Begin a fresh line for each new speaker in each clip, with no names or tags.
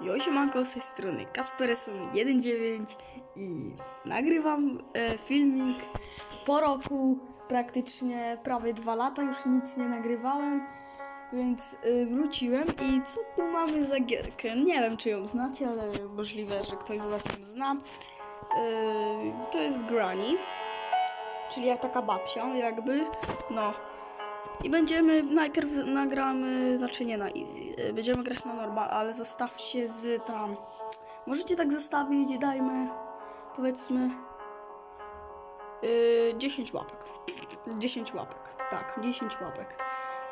Jo, siemanko, z tej strony Kaspereson19 i nagrywam e, filmik po roku, praktycznie prawie dwa lata, już nic nie nagrywałem, więc e, wróciłem i co tu mamy za gierkę? Nie wiem, czy ją znacie, ale możliwe, że ktoś z Was ją zna. E, to jest Granny, czyli jak taka babcia jakby, no. I będziemy, najpierw nagramy, znaczy nie na easy, y, będziemy grać na normal, ale zostawcie z tam, możecie tak zostawić, dajmy, powiedzmy, yy, 10 łapek, 10 łapek, tak, 10 łapek,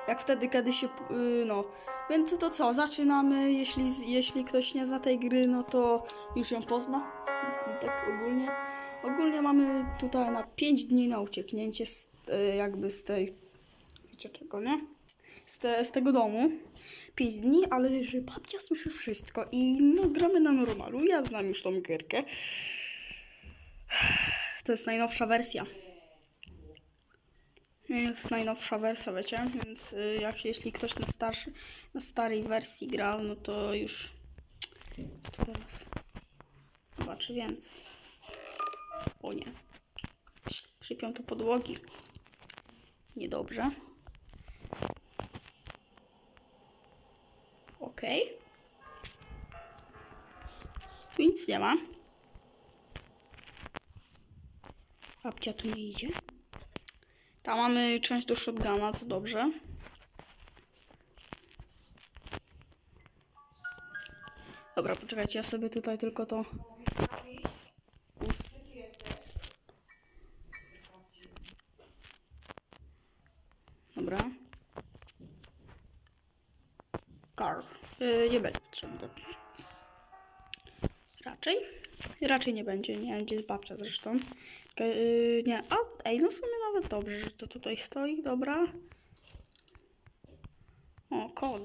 jak wtedy, kiedy się, yy, no, więc to co, zaczynamy, jeśli, jeśli ktoś nie zna tej gry, no to już ją pozna, tak ogólnie, ogólnie mamy tutaj na 5 dni na ucieknięcie z, yy, jakby z tej wiecie czego, nie? Z, te, z tego domu. 5 dni, ale że babcia słyszy wszystko i no gramy na normalu. Ja znam już tą gierkę. To jest najnowsza wersja. Jest najnowsza wersja, wiecie, więc y, jak, jeśli ktoś na, starszy, na starej wersji grał, no to już to teraz zobaczy więcej. O nie. Szypią to podłogi. Niedobrze. Okej. Tu nic nie ma. Babcia tu nie idzie. Tam mamy część do shotguna, to dobrze. Dobra, poczekajcie, ja sobie tutaj tylko to... Raczej nie będzie. Nie wiem, gdzie jest babcia zresztą. Yy, nie. A, ej, no w sumie nawet dobrze, że to tutaj stoi. Dobra. O, kod.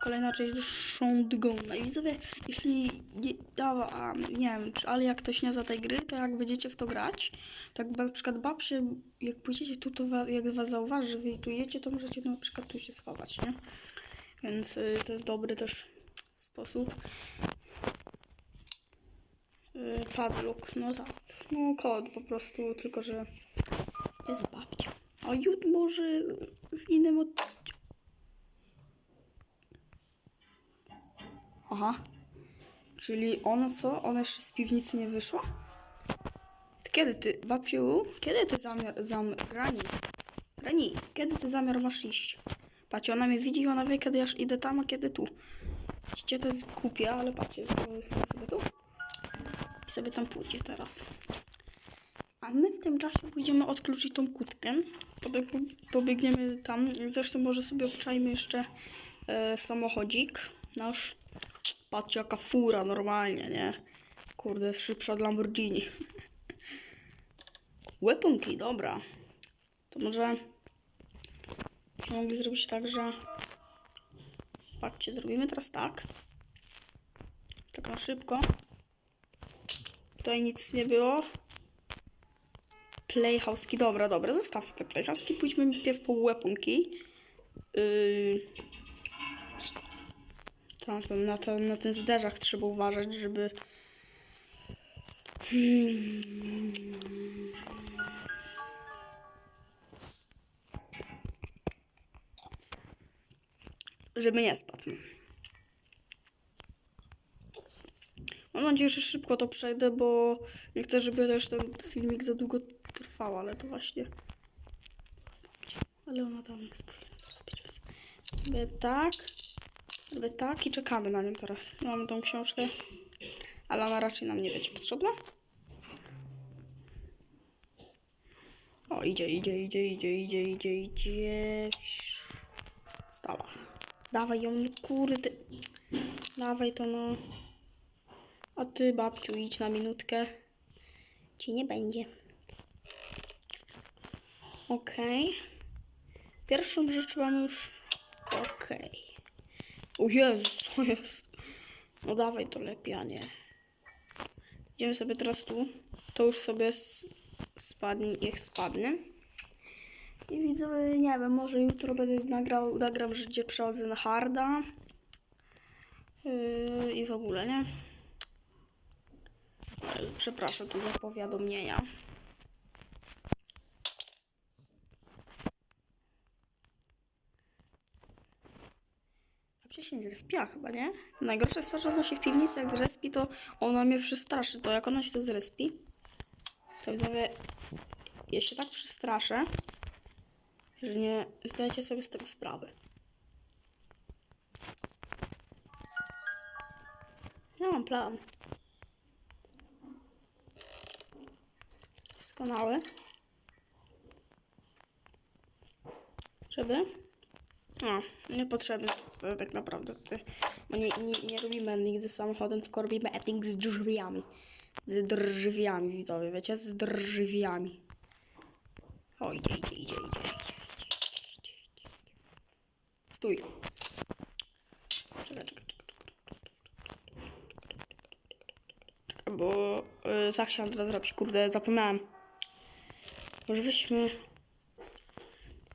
Kolejna część Shondgona. I widzowie, jeśli nie, dawa, nie wiem, ale jak ktoś nie zna tej gry, to jak będziecie w to grać, tak na przykład babcie, jak pójdziecie tu, to wa, jak was zauważy, że wy to możecie na przykład tu się schować, nie? Więc y, to jest dobry też sposób. Y, padlock, no tak. No kod po prostu, tylko że jest babcia. A jut może w innym od... Aha. Czyli ona co? Ona jeszcze z piwnicy nie wyszła? Kiedy ty, babciu, kiedy ty zamiar, zam, Grani, Grani, kiedy ty zamiar masz iść? Patrzcie, ona mnie widzi ona wie, kiedy ja idę tam, a kiedy tu. Widzicie, to jest głupie, ale patrzcie, sobie tu. Sobie tam pójdzie teraz. A my w tym czasie pójdziemy odkluczyć tą. Potem pobiegniemy tam. Zresztą może sobie obczajmy jeszcze e, samochodzik nasz. Patrzcie, jaka fura normalnie, nie? Kurde, jest szybsza od Lamborghini. Weaponki, dobra. To może mogli zrobić tak, że... Patrzcie, zrobimy teraz tak. Tak na szybko. Tutaj nic nie było. Playhouse'ki, dobra, dobra, zostaw te playhouse'ki. Pójdźmy najpierw po weaponki. Yy... Tam, na, ten, na ten zderzak trzeba uważać, żeby... Hmm. Żeby nie spadł. Mam nadzieję, że szybko to przejdę, bo nie chcę, żeby też ten filmik za długo trwał, ale to właśnie... Ale ona tam jest powinna tak, by tak i czekamy na nią teraz. Mamy tą książkę, ale ona raczej nam nie będzie potrzebna. O, idzie, idzie, idzie, idzie, idzie, idzie, idzie. Stała. Dawaj ją, no kurde. Dawaj to no. A ty, babciu, idź na minutkę. Ci nie będzie. Okej. Pierwszą rzecz mamy już... Okej. O Jezu, co jest? No dawaj to lepiej, a nie. Idziemy sobie teraz tu. To już sobie spadnie, niech spadnie. I widzę, nie wiem, może jutro będę nagrał, nagram, że gdzie przechodzę na harda. Yy, I w ogóle, nie? Przepraszam tu za powiadomienia. A przecież nie zrespiła chyba, nie? Najgorsze jest to, że ona się w piwnicy jak zrespi, to ona mnie przestraszy. To jak ona się tu zrespi, to widzowie, ja się tak przestraszę, że nie zdajecie sobie z tego sprawy. Ja mam plan. Doskonały. Żeby? O, niepotrzebny tak naprawdę. Ty, bo nie, nie, nie robimy ending ze samochodem, tylko robimy ending z drzwiami. Z drzwiami, widzowie, wiecie? Z drzwiami. O, idzie, idzie, idzie, idzie, idzie, idzie, idzie. Stój. Czekaj, czekaj, czekaj. Bo yy, tak chciałam teraz zrobić, kurde, zapomniałem. Może weźmy...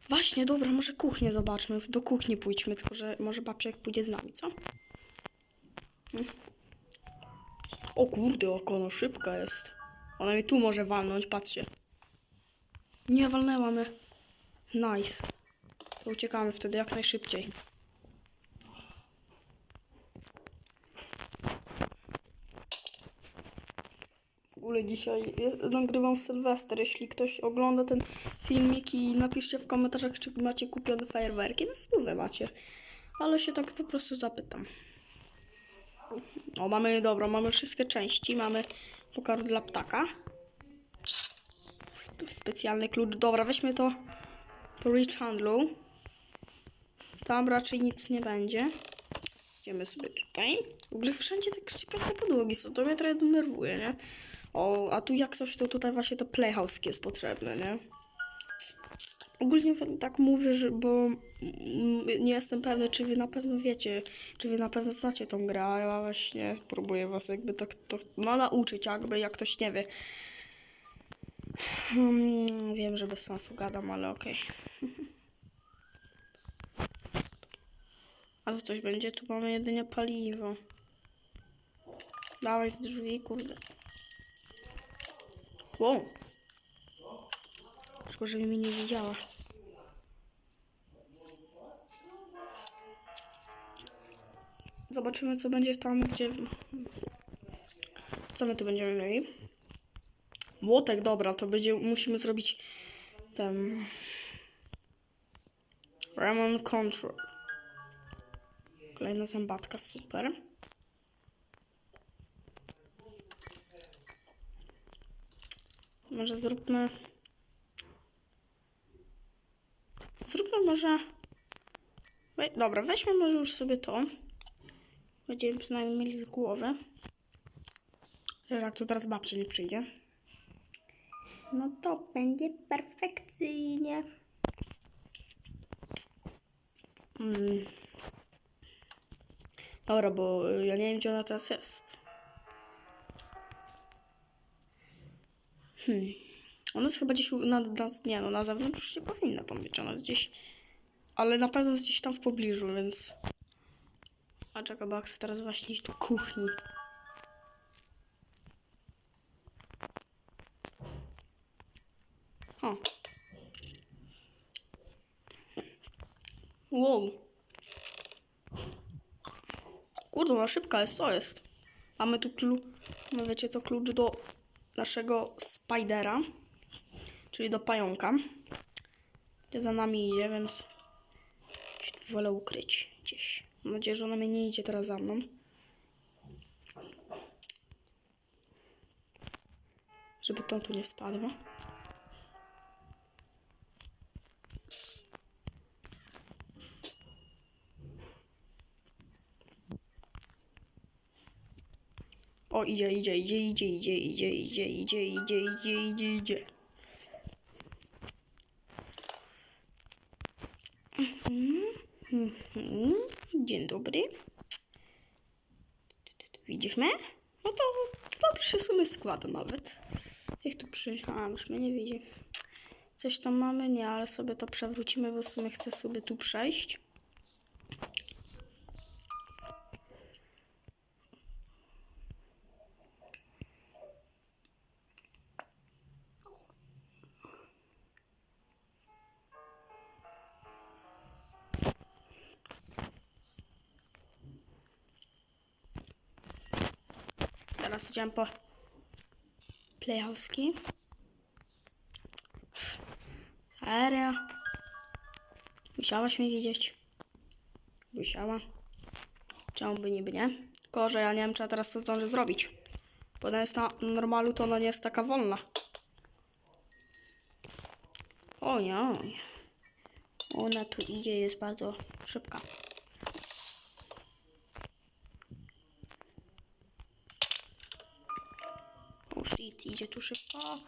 Właśnie, dobra, może kuchnię zobaczmy. Do kuchni pójdźmy, tylko że może babcia jak pójdzie z nami, co? O kurde, jak ona szybka jest. Ona mnie tu może walnąć, patrzcie. Nie, walnęła mnie. Nice. To uciekamy wtedy jak najszybciej. Ogóle dzisiaj nagrywam Sylwester. Jeśli ktoś ogląda ten filmik i napiszcie w komentarzach, czy macie kupione fajerwerki. Na stówę macie. Ale się tak po prostu zapytam. O, mamy, dobra, mamy wszystkie części. Mamy pokar dla ptaka. Spe- specjalny klucz. Dobra, weźmy to do Rich Handlu. Tam raczej nic nie będzie. Idziemy sobie tutaj. W ogóle wszędzie tak szczypione podłogi są, to mnie trochę denerwuje, nie? O, a tu jak coś, to tutaj właśnie to playhouse jest potrzebne, nie? Ogólnie tak mówię, że bo nie jestem pewny, czy wy na pewno wiecie, czy wy na pewno znacie tą grę, a ja właśnie próbuję was jakby tak to, no, nauczyć, jakby jak ktoś nie wie. Hmm, wiem, że bez sensu gadam, ale okej. Ale coś będzie, tu mamy jedynie paliwo. Dawaj z drzwi, kurde. Wow. Szkoda, że mnie nie widziała. Zobaczymy, co będzie tam, gdzie... Co my tu będziemy mieli? Młotek, dobra, to będzie... Musimy zrobić... Ten... Ramon Control. Kolejna zębatka, super. Może zróbmy... Zróbmy może... We... Dobra, weźmy może już sobie to. Będziemy przynajmniej mieli z głowy. Jak tu teraz babcia nie przyjdzie. No to będzie perfekcyjnie. Mm. Dobra, bo y, ja nie wiem, gdzie ona teraz jest. Hmm. Ona jest chyba gdzieś na, na, nie no, na zewnątrz już nie powinna tam być, ona jest gdzieś, ale na pewno jest gdzieś tam w pobliżu, więc... A ja chcę teraz właśnie iść do kuchni. O. Wow. Kurde, ona szybka jest, co jest? Mamy tu klucz, no wiecie co, klucz do naszego spidera, czyli do pająka. Gdzie za nami idzie, więc wolę ukryć gdzieś. Mam nadzieję, że ona mnie nie idzie teraz za mną. Żeby to tu nie spadło. O, idzie, idzie, idzie, idzie, idzie, idzie, idzie, idzie, idzie, idzie, idzie, idzie. Mhm, mhm. Dzień dobry. Widzisz mnie? No to dobrze sumie składa nawet. Jak tu przyjść? A, już mnie nie widzi. Coś tam mamy? Nie, ale sobie to przewrócimy, bo w sumie chcę sobie tu przejść. Idziemy po playhouse'ki. Serio? Musiałaś mnie widzieć. Musiała. Czemu by niby nie? Tylko, że ja nie wiem, czy ja teraz to zdążę zrobić. Bo ona jest na normalu, to ona nie jest taka wolna. Oj, oj. Ona tu idzie, jest bardzo szybka. Idzie tu szybko.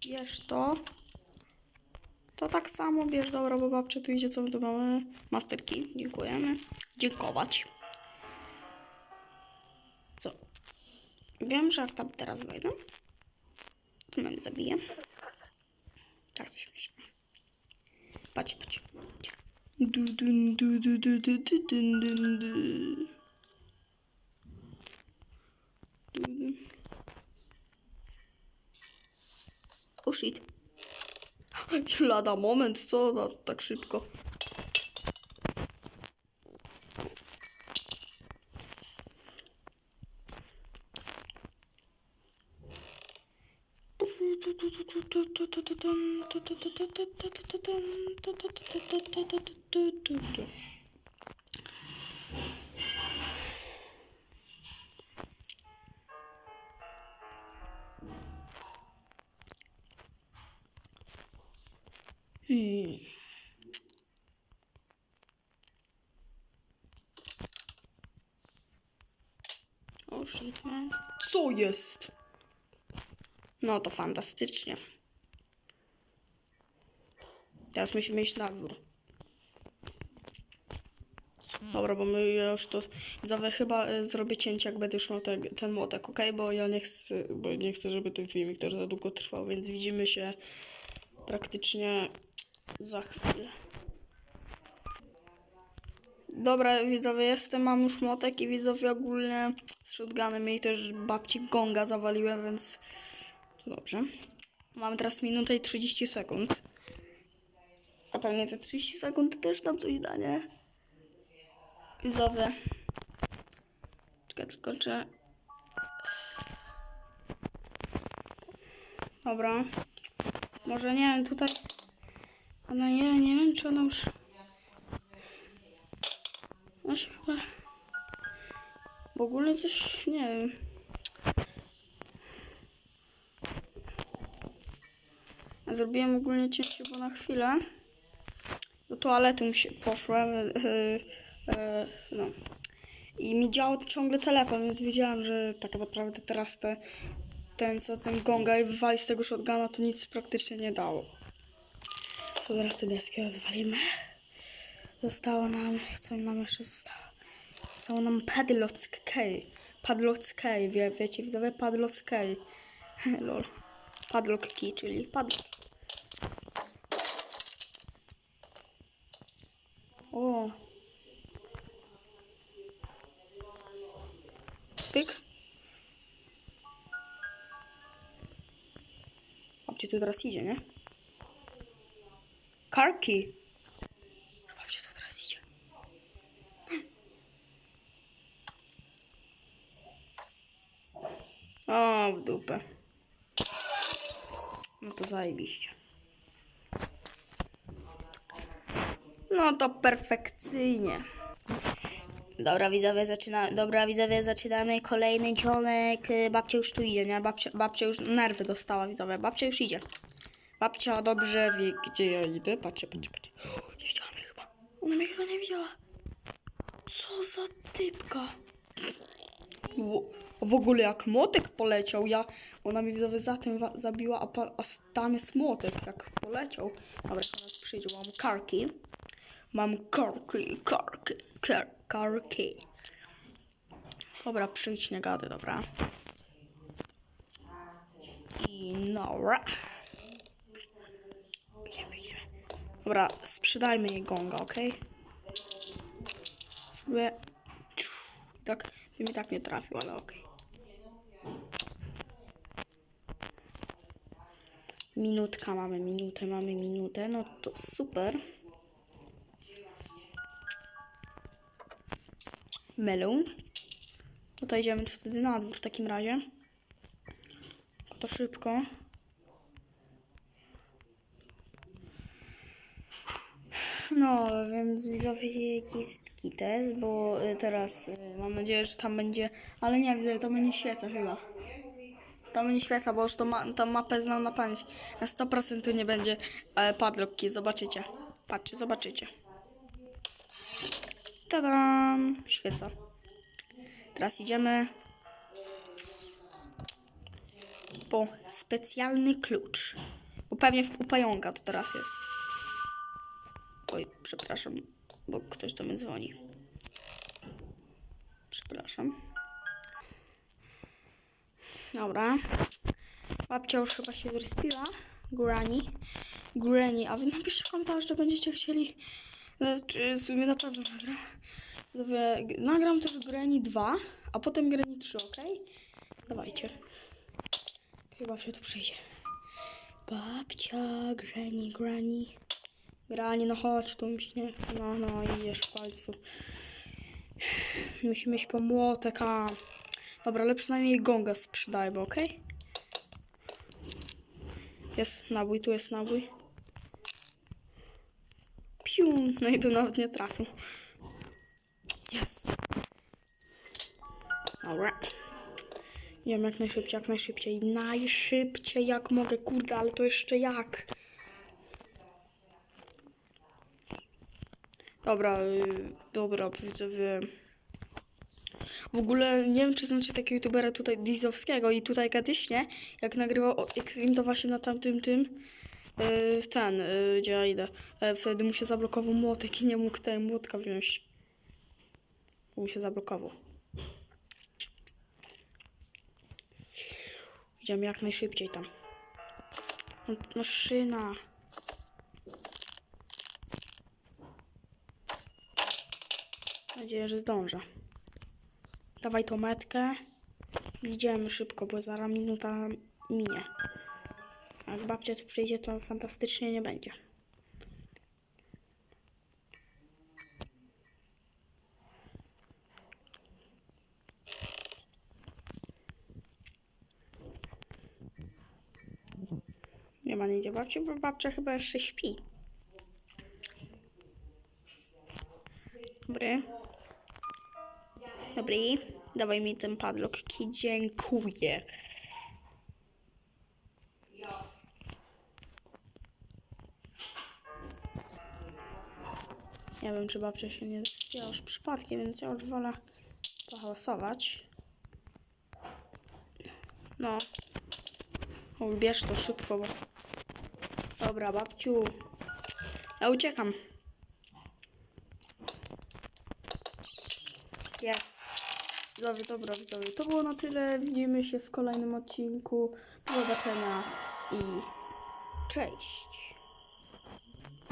Bierz to. To tak samo bierz, dobra, bo babcia tu idzie, co mamy? Masterki, dziękujemy. Dziękować. Co? Wiem, że jak tam teraz wejdę, to mnie zabije. Tak coś myślę. Patrzcie, patrzcie. Du, dun, du, du, du, du, du. Du, dun. Oh shit. Lada moment, co? No, tak szybko. Co jest? No to fantastycznie. Teraz musimy iść na dwór. Dobra, bo my już to... Widzowie, chyba y, zrobię cięcie, jak będę miał te, ten młotek, ok? Bo ja nie chcę, bo nie chcę, żeby ten filmik też za długo trwał, więc widzimy się praktycznie za chwilę. Dobra, widzowie, jestem, mam już młotek i widzowie ogólnie z shotgunem i też babci gonga zawaliłem, więc to dobrze. Mamy teraz minutę i 30 sekund. A pewnie te 30 sekund też nam coś da, nie? Widzowie. Czekaj tylko, czy... Dobra. Może nie wiem, tutaj... Ona nie, nie wiem, czy ona już... Chyba... W ogóle coś, nie wiem. Zrobiłem ogólnie cięcie, bo na chwilę do toalety mu się poszłem. Yy, yy, no. I mi działał ciągle telefon, więc wiedziałam, że tak naprawdę teraz te, ten co ten gonga i wywali z tego shotguna to nic praktycznie nie dało. To teraz te deski rozwalimy. Zostało nam, co nam jeszcze zostało? Zostało nam padlock key. Padlock key, wie, wiecie, widzowie, padlock key. Lol. Padlock key, czyli padlock. O. Pyk. Babcia tu teraz idzie, nie? Karki. Babcia tu teraz idzie. O, w dupę. No to zajebiście. No to perfekcyjnie. Dobra widzowie, zaczyna, dobra widzowie, zaczynamy kolejny dzionek. Y, Babcia już tu idzie, nie? Babcia, babcia już nerwy dostała widzowie, babcia już idzie. Babcia dobrze wie, gdzie ja idę. Patrzcie, patrzcie. O, nie widziała mnie chyba. Ona mnie chyba nie widziała. Co za typka. W ogóle jak młotek poleciał, ja, ona mi za tym zabiła, a, a tam jest młotek, jak poleciał. Dobra, teraz przyjdzie, mam karki. Mam karki, karki, kar, karki. Dobra, przyjdź, nie gady, dobra. I nora. Idziemy, idziemy. Dobra, sprzedajmy jej gonga, okej? Spróbuję. Tak, by mi tak nie trafił, ale okej. Minutka mamy, minutę, mamy minutę, no to super. Melon. No to idziemy wtedy na dwór w takim razie. To szybko. No, więc widzowie taki test, bo y, teraz y, mam nadzieję, że tam będzie, ale nie widzę, to będzie świeca chyba. Tam będzie świeca, bo już to ma, tą mapę znam na pamięć. Na 100% tu nie będzie e, padlockki, zobaczycie. Patrzcie, zobaczycie. Tadam! Świeca. Teraz idziemy po specjalny klucz. Bo pewnie u pająka to teraz jest. Oj, przepraszam, bo ktoś do mnie dzwoni. Przepraszam. Dobra. Babcia już chyba się zrespiła. Granny. Granny, a wy napiszcie w komentarzu, czy będziecie chcieli. e, Czy w sumie na pewno nagram. Nagram też Granny 2, a potem Granny 3, ok? Dawajcie. Chyba się tu przyjdzie. Babcia, Granny, Granny. Granny, no chodź, tu mi się nie chce. No, no, idziesz w końcu. Musimy iść po młotek, a... Dobra, ale przynajmniej gonga sprzedajmy, ok? Jest nabój, tu jest nabój. Piu, no i bym nawet nie trafił. Jest. Dobra. Idziemy jak najszybciej, jak najszybciej. Najszybciej jak mogę, kurde, ale to jeszcze jak? Dobra, y, dobra, widzowie. W ogóle nie wiem, czy znacie takiego youtubera tutaj Dizowskiego i tutaj kiedyś, nie? Jak nagrywał o to właśnie na tamtym tym yy, ten, yy, gdzie ja idę. E, wtedy mu się zablokował młotek i nie mógł ten młotka wziąć. Mu się zablokował. Idziemy jak najszybciej tam. Maszyna. Mam nadzieję, że zdążę. Dawaj tą metkę. Idziemy szybko, bo zaraz minuta minie. A jak babcia tu przyjdzie, to fantastycznie nie będzie. Nie ma nigdzie babci, bo babcia chyba jeszcze śpi. Dobry. Dobry. Dawaj mi ten padlock. Dziękuję. Nie wiem, czy babcia się nie zrespiła już przypadkiem, więc ja już wolę pohałasować. No. O, bierz to szybko, bo... Dobra, babciu. Ja uciekam. Jest. Widzowie, dobra, widzowie. To było na tyle. Widzimy się w kolejnym odcinku. Do zobaczenia i cześć.